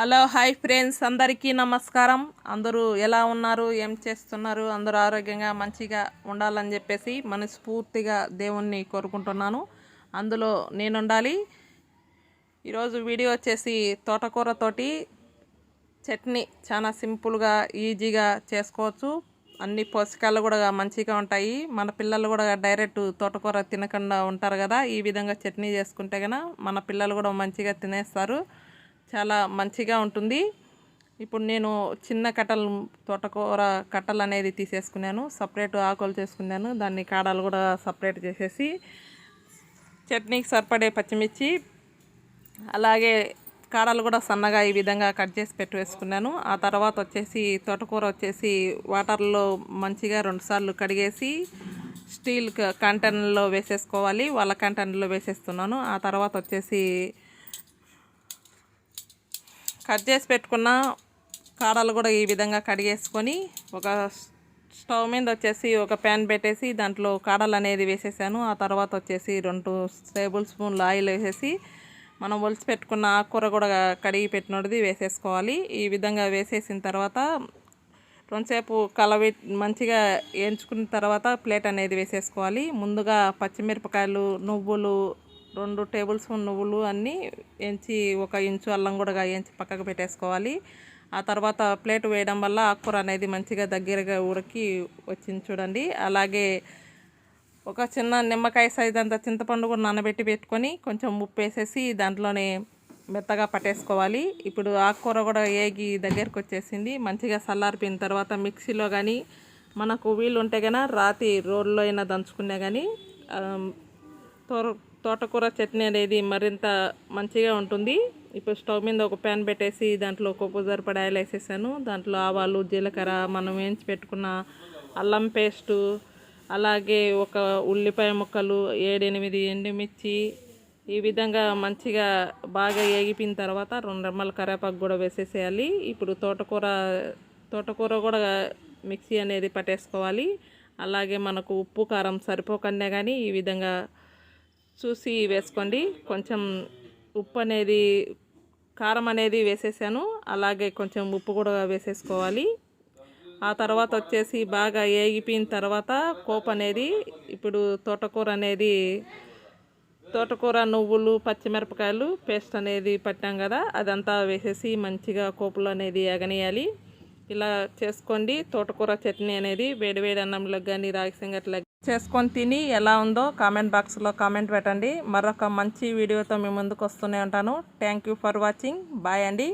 Hello hi friends. అందరికీ నమస్కారం. అందరూ ఎలా ఉన్నారు? ఏం చేస్తున్నారు? అందరూ ఆరోగ్యంగా మంచిగా ఉండాలని చెప్పేసి మనస్ఫూర్తిగా దేవుణ్ణి కోరుకుంటున్నాను. అందులో నేను ఉండాలి ఈరోజు వీడియో వచ్చేసి తోటకూరతోటి చట్నీ. చాలా సింపుల్గా ఈజీగా చేసుకోవచ్చు. అన్ని పోషకాలు కూడా మంచిగా ఉంటాయి. మన పిల్లలు కూడా డైరెక్ట్ తోటకూర తినకుండా ఉంటారు కదా. ఈ విధంగా చట్నీ చేసుకుంటే కనుక మన పిల్లలు కూడా మంచిగా తినేస్తారు. చాలా మంచిగా ఉంటుంది. ఇప్పుడు నేను చిన్న కట్టలు తోటకూర కట్టలు అనేది తీసేసుకున్నాను. సపరేట్ ఆకులు చేసుకున్నాను. దాన్ని కాడలు కూడా సపరేట్ చేసేసి చట్నీకి సరిపడే పచ్చిమిర్చి అలాగే కాడలు కూడా సన్నగా ఈ విధంగా కట్ చేసి పెట్టి వేసుకున్నాను. ఆ తర్వాత వచ్చేసి తోటకూర వచ్చేసి వాటర్లో మంచిగా రెండుసార్లు కడిగేసి స్టీల్ కంటైనర్లో వేసేసుకోవాలి. వాళ్ళ కంటైనర్లో వేసేస్తున్నాను. ఆ తర్వాత వచ్చేసి కట్ చేసి పెట్టుకున్న కాడలు కూడా ఈ విధంగా కడిగేసుకొని ఒక స్టవ్ మీద వచ్చేసి ఒక ప్యాన్ పెట్టేసి దాంట్లో కాడలు అనేది వేసేసాను. ఆ తర్వాత వచ్చేసి రెండు టేబుల్ స్పూన్లు ఆయిల్ వేసేసి మనం ఒలిచి పెట్టుకున్న ఆకుకూర కూడా కడిగి పెట్టినది వేసేసుకోవాలి. ఈ విధంగా వేసేసిన తర్వాత కొంతసేపు కలవి మంచిగా వేయించుకున్న తర్వాత ప్లేట్ అనేది వేసేసుకోవాలి. ముందుగా పచ్చిమిరపకాయలు నువ్వులు రెండు టేబుల్ స్పూన్ నువ్వులు అన్నీ ఎంచి ఒక ఇంచు అల్లం కూడా ఎంచి పక్కకు పెట్టేసుకోవాలి. ఆ తర్వాత ప్లేట్ వేయడం వల్ల ఆకుకూర అనేది మంచిగా దగ్గరగా ఉడికి వచ్చింది చూడండి. అలాగే ఒక చిన్న నిమ్మకాయ సైజ్ అంత చింతపండు కూడా నానబెట్టి పెట్టుకొని కొంచెం ఉప్పు వేసేసి దాంట్లోనే మెత్తగా పట్టేసుకోవాలి. ఇప్పుడు ఆకుకూర కూడా ఏగి దగ్గరకు వచ్చేసింది. మంచిగా చల్లారిపోయిన తర్వాత మిక్సీలో కానీ మనకు వీలు ఉంటే కనుక రాతి రోడ్లో అయినా దంచుకునే కానీ తోర తోటకూర చట్నీ అనేది మరింత మంచిగా ఉంటుంది. ఇప్పుడు స్టవ్ మీద ఒక ప్యాన్ పెట్టేసి దాంట్లో కొప్పు సరిపడా ఆయిల్ వేసేసాను. దాంట్లో ఆవాలు జీలకర్ర మనం వేయించి పెట్టుకున్న అల్లం పేస్టు అలాగే ఒక ఉల్లిపాయ ముక్కలు ఏడెనిమిది ఎండుమిర్చి ఈ విధంగా మంచిగా బాగా ఏగిపోయిన తర్వాత రెండు రెమ్మల కరివేపాకు కూడా వేసేసేయాలి. ఇప్పుడు తోటకూర తోటకూర కూడా మిక్సీ అనేది పట్టేసుకోవాలి. అలాగే మనకు ఉప్పు కారం సరిపోకుండా కానీ ఈ విధంగా చూసి వేసుకోండి. కొంచెం ఉప్పు అనేది కారం అనేది వేసేసాను. అలాగే కొంచెం ఉప్పు కూడా వేసేసుకోవాలి. ఆ తర్వాత వచ్చేసి బాగా ఏగిపోయిన తర్వాత కోప్ అనేది ఇప్పుడు తోటకూర అనేది తోటకూర నువ్వులు పచ్చిమిరపకాయలు పేస్ట్ అనేది పట్టాం కదా అదంతా వేసేసి మంచిగా కోపులు అనేది ఎగనేయాలి ఇలా చేసుకోండి. తోటకూర చట్నీ అనేది వేడివేడి అన్నంలోకి కానీ రాగి సంగట్లకి చేసుకొని తిని ఎలా ఉందో కామెంట్ బాక్స్లో కామెంట్ పెట్టండి. మరొక మంచి వీడియోతో మీ ముందుకు వస్తూనే ఉంటాను. Thank you for watching bye అండి.